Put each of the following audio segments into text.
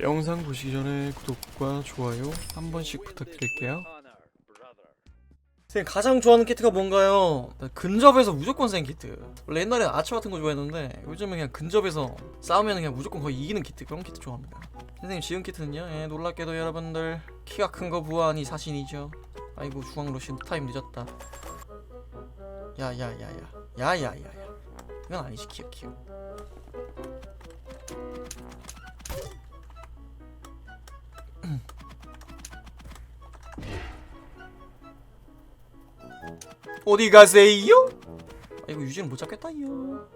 영상 보시기 전에 구독과 좋아요 한 번씩 부탁드릴게요. 선생님 가장 좋아하는 키트가 뭔가요? 나 근접에서 무조건 센 키트. 원래 옛날에는 아처 같은 거 좋아했는데 요즘은 그냥 근접에서 싸우면 그냥 무조건 거의 이기는 키트 그런 키트 좋아합니다. 선생님 지은 키트는요? 예, 놀랍게도 여러분들 키가 큰거 부하니 사신이죠. 아이고 중앙 로신 타임 늦었다. 야야야야 야야야야 이건 아니지 키어 키어. 어디 가세요? 아 이거 유진은 못 잡겠다요.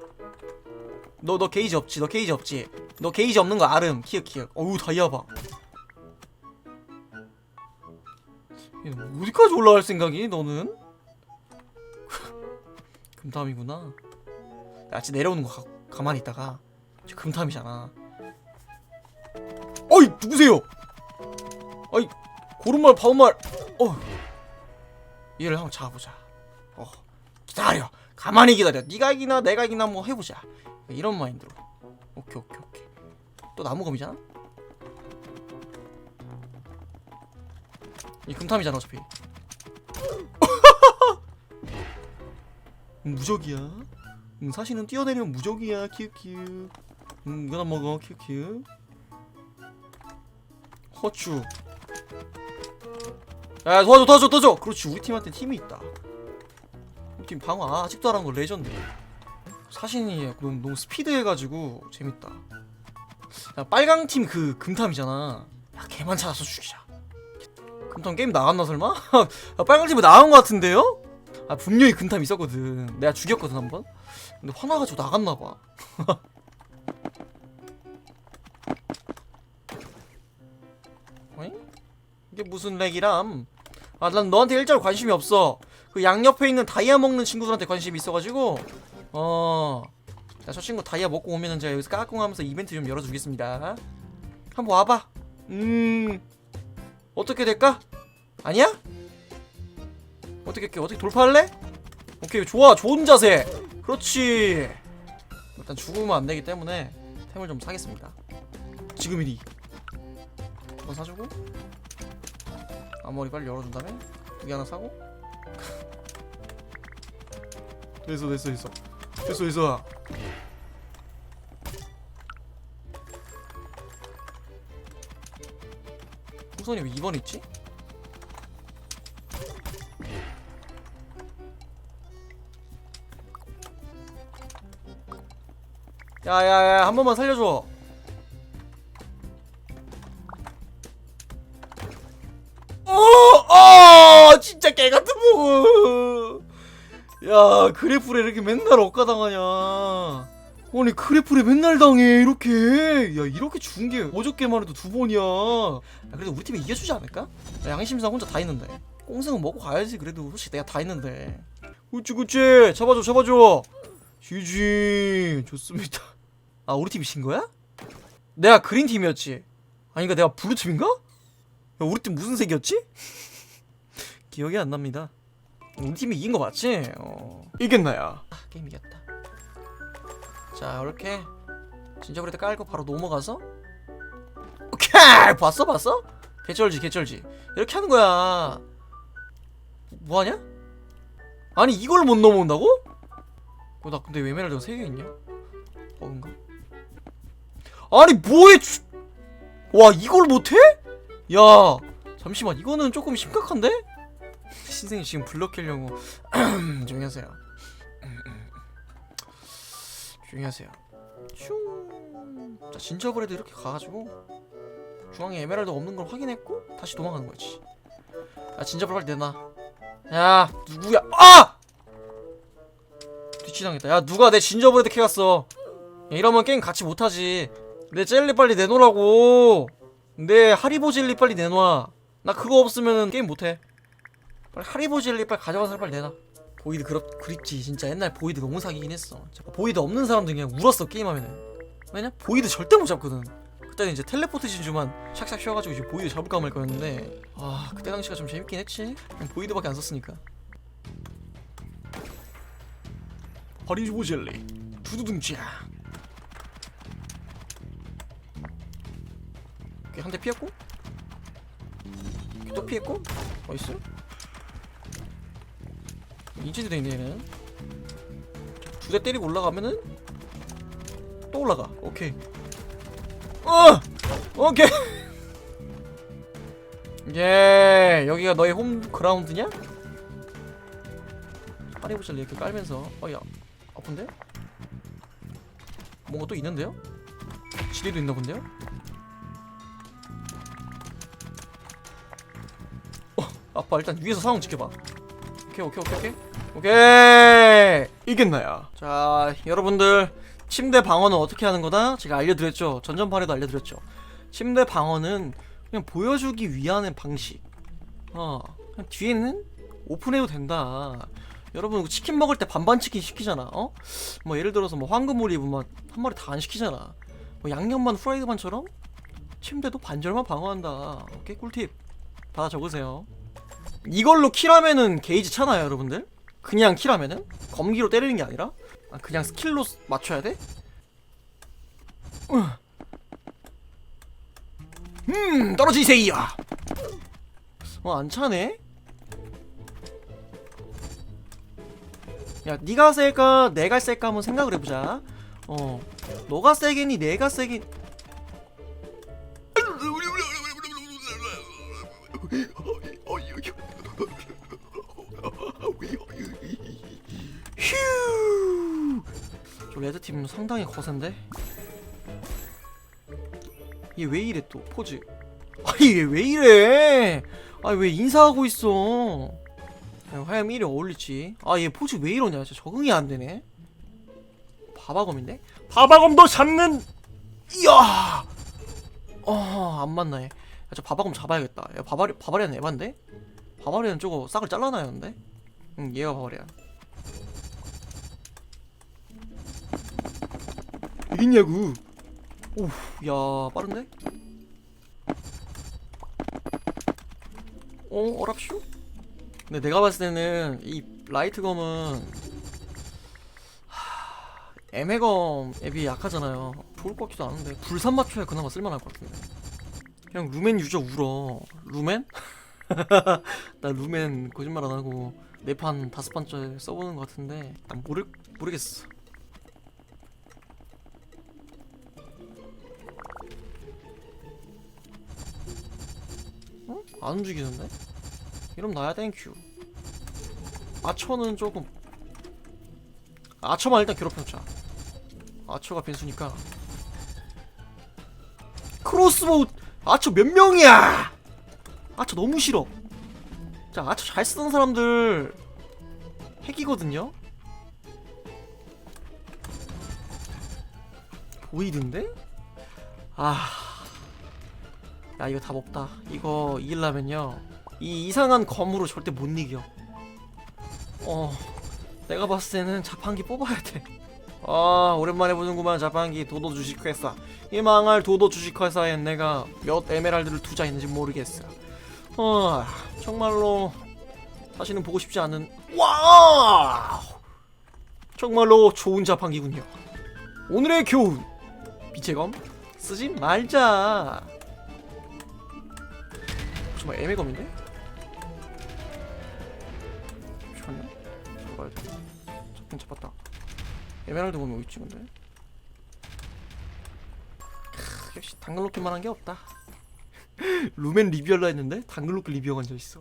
너 너 게이지 없지? 너 게이지 없지? 너 게이지 없는 거 아름 키읔 키읔. 어우 다이아 봐. 어디까지 올라갈 생각이? 너는? 금탐이구나. 야, 진짜 내려오는 거 가, 가만히 있다가 저 금탐이잖아. 어이 누구세요? 어이 고른말 바운말. 어. 얘를 한번 잡아보자. 어, 기다려. 가만히 기다려. 네가 이기나 내가 이기나 뭐 해보자. 이런 마인드로. 오케이 오케이 오케이. 또 나무검이잖아. 이 금탐이잖아 어차피. 음, 무적이야. 음, 사실은 뛰어내리면 무적이야. 키읔키읔. 음, 이거나 먹어. 키읔키읔. 허추. 야 도와줘 도와줘 도와줘. 그렇지 우리 팀한테 팀이 있다. 우리 팀 방어 아, 아직도 안 한 거 레전드. 사신이 너무, 너무 스피드해가지고 재밌다. 야, 빨강 팀 그 금탐이잖아. 야 걔만 찾아서 죽이자. 금탐 게임 나갔나 설마? 야, 빨강 팀에 나간 거 같은데요? 아 분명히 금탐 있었거든. 내가 죽였거든 한번. 근데 화나가지고 나갔나 봐. 어잉? 이게 무슨 렉이람? 아 난 너한테 일자로 관심이 없어. 그 양옆에 있는 다이아 먹는 친구들한테 관심이 있어가지고 어. 자, 저 친구 다이아 먹고 오면은 제가 여기서 까꿍하면서 이벤트 좀 열어주겠습니다. 한번 와봐. 음. 어떻게 될까? 아니야? 어떻게? 어떻게 돌파할래? 오케이 좋아 좋은 자세. 그렇지. 일단 죽으면 안 되기 때문에 템을 좀 사겠습니다. 지금이니. 이거 사주고 앞머리 빨리 열어준 다음에 두개 하나 사고. 됐어 됐어 됐어. 됐어 됐어. 풍선이 왜 2번 있지? 야야야 한 번만 살려줘 어, 진짜 개 같은 부분. 야, 그래프에 이렇게 맨날 억가당하냐. 아니, 그래프에 맨날 당해, 이렇게. 야, 이렇게 준 게 어저께만 해도 두 번이야. 야, 그래도 우리 팀이 이겨주지 않을까? 야, 양심상 혼자 다 있는데. 꽁승은 먹고 가야지, 그래도. 솔직히 내가 다 있는데. 그치, 그치. 잡아줘, 잡아줘. GG. 좋습니다. 아, 우리 팀이 진 거야? 내가 그린 팀이었지. 아니가 내가 블루 팀인가? 야, 우리 팀 무슨 색이었지? 기억이 안 납니다. 우리 팀이 이긴 거 맞지? 어. 이겼나야? 아, 게임 이겼다. 자, 이렇게 진짜 그래도 깔고 바로 넘어가서 오케이! 봤어? 봤어? 개쩔지, 개쩔지. 이렇게 하는 거야. 뭐 하냐? 아니, 이걸 못 넘어온다고? 어, 나 근데 에메랄드가 3개 있냐? 버그인가? 아니, 뭐해? 주... 와, 이걸 못해? 야 잠시만 이거는 조금 심각한데? 신생이 지금 블럭하려고 조용히 하세요. 조용히 하세요. 슝자 진저브레드 이렇게 가가지고 중앙에 에메랄드 없는 걸 확인했고 다시 도망가는 거지. 야 진저브레드 빨리 내놔. 야 누구야? 아! 뒤치당했다. 야 누가 내 진저브레드 캐갔어? 야, 이러면 게임 같이 못하지. 내 젤리 빨리 내놓으라고. 내 하리보 젤리 빨리 내놔. 나 그거 없으면 게임 못해. 빨리 하리보 젤리 빨리 가져가서 빨리 내놔. 보이드 그립, 그립지 진짜 옛날 보이드 너무 사기긴 했어. 보이드 없는 사람들 그냥 울었어 게임하면은. 왜냐? 보이드 절대 못 잡거든. 그때는 이제 텔레포트 진주만 샥샥 쉬어가지고 이제 보이드 잡을까 말까 했는데 아 그때 당시가 좀 재밌긴 했지. 보이드밖에 안 썼으니까. 하리보 젤리 두두둥지야. 오케이 한대 피했고 또 피했고 어딨어? 인체도 돼 있네 얘는. 두 대 때리고 올라가면은 또 올라가. 오케이. 어! 오케이. 예 여기가 너의 홈 그라운드냐? 파리부실 이렇게 깔면서. 어야 아픈데? 뭔가 또 있는데요? 지뢰도 있나 본데요? 어 아빠 일단 위에서 상황 지켜봐. 오케이 오케이 오케이 오케이 오케이. 이겼나요? 자 여러분들 침대 방어는 어떻게 하는 거다? 제가 알려드렸죠? 전전판에도 알려드렸죠? 침대 방어는 그냥 보여주기 위한 방식. 어 그냥 뒤에는 오픈해도 된다. 여러분 치킨 먹을 때 반반 치킨 시키잖아 어? 뭐 예를 들어서 뭐 황금오리 뭐한 마리 다 안 시키잖아. 뭐 양념만 후라이드만처럼 침대도 반절만 방어한다. 오케이 꿀팁. 다 적으세요. 이걸로 킬하면은 게이지 차나요 여러분들? 그냥 킬하면은? 검기로 때리는 게 아니라? 아, 그냥 스킬로 스- 맞춰야 돼? 으. 음 떨어지세요 어 안 차네? 야 니가 셀까 내가 셀까 한번 생각을 해보자 어 너가 세겠니 내가 휴. 레드팀 상당히 거센데? 얘 왜 이래 또 포즈 아니 얘 왜 이래 아니 왜 인사하고 있어 야, 화염 1이 어울리지 아 얘 포즈 왜 이러냐 진짜 적응이 안 되네 바바검인데? 바바검도 잡는 이야 어 안 맞나 얘. 야, 저 바바검 잡아야겠다 야 바바리 바바리안 에반데? 바바리안 저거 싹을 잘라놔야 하는데? 응 얘가 바바리안 이겼냐고. 오야 빠른데? 어 어랍쇼? 근데 내가 봤을 때는 이 라이트검은 하... 애매검 앱이 약하잖아요. 좋을 것 같기도 않은데. 불산 맞춰야 그나마 쓸만할 것 같은데. 그냥 루멘 유저 울어. 루멘? 나 루멘 거짓말 안 하고 네판 다섯 판째 써보는 것 같은데. 난 모르 모르겠어 안 움직이는데? 이러면 나야 땡큐 아처는 조금 아처만 일단 괴롭혀놓자. 아처가 빈수니까. 크로스보우 아처 몇 명이야? 아처 너무 싫어. 자 아처 잘 쓰는 사람들 핵이거든요? 보이던데? 아... 야 이거 답 없다. 이거 이기려면요. 이 이상한 검으로 절대 못 이겨. 어 내가 봤을 때는 자판기 뽑아야 돼아 오랜만에 보는구만 자판기. 도도 주식회사. 이 망할 도도 주식회사에 내가 몇 에메랄드를 투자했는지 모르겠어. 어 정말로 다시는 보고 싶지 않은 와 정말로 좋은 자판기군요. 오늘의 교훈. 빛의 검 쓰지 말자 정말 애매검인데? 잠시만요. 잡아야 돼 잡긴 잡았다. 에메랄드 검이 어딨지 근데? 크, 역시 당근 로켓만 한 게 없다. 루멘 리뷰하려 했는데 당근 로켓 리뷰가 앉아있어.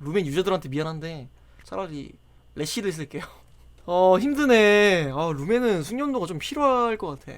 루멘 유저들한테 미안한데 차라리 레시를 쓸게요. 어 힘드네. 아 루멘은 숙련도가 좀 필요할 것 같아